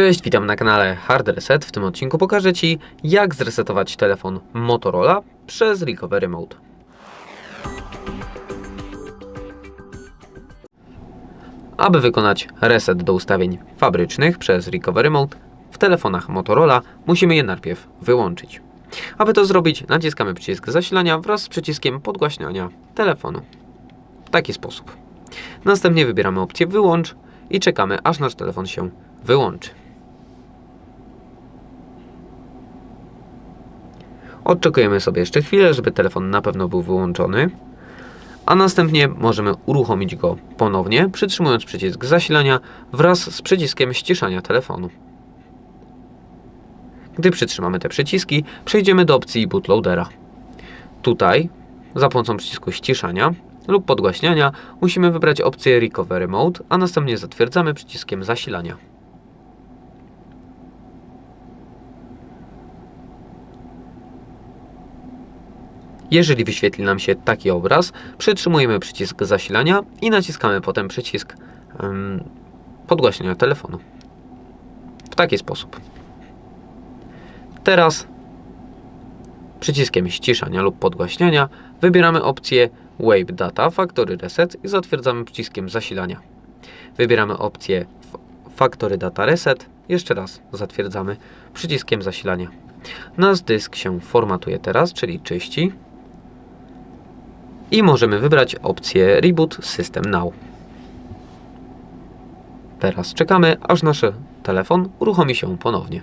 Cześć, witam na kanale Hard Reset. W tym odcinku pokażę Ci, jak zresetować telefon Motorola przez Recovery Mode. Aby wykonać reset do ustawień fabrycznych przez Recovery Mode w telefonach Motorola, musimy je najpierw wyłączyć. Aby to zrobić, naciskamy przycisk zasilania wraz z przyciskiem podgłaśniania telefonu. W taki sposób. Następnie wybieramy opcję wyłącz i czekamy, aż nasz telefon się wyłączy. Odczekujemy sobie jeszcze chwilę, żeby telefon na pewno był wyłączony, a następnie możemy uruchomić go ponownie, przytrzymując przycisk zasilania wraz z przyciskiem ściszania telefonu. Gdy przytrzymamy te przyciski, przejdziemy do opcji bootloadera. Tutaj, za pomocą przycisku ściszania lub podgłaśniania, musimy wybrać opcję Recovery Mode, a następnie zatwierdzamy przyciskiem zasilania. Jeżeli wyświetli nam się taki obraz, przytrzymujemy przycisk zasilania i naciskamy potem przycisk em, podgłaśniania telefonu. W taki sposób. Teraz przyciskiem ściszania lub podgłaśniania wybieramy opcję Wave Data Factory Reset i zatwierdzamy przyciskiem zasilania. Wybieramy opcję Factory Data Reset. Jeszcze raz zatwierdzamy przyciskiem zasilania. Nasz dysk się formatuje teraz, czyli czyści. I możemy wybrać opcję Reboot System Now. Teraz czekamy, aż nasz telefon uruchomi się ponownie.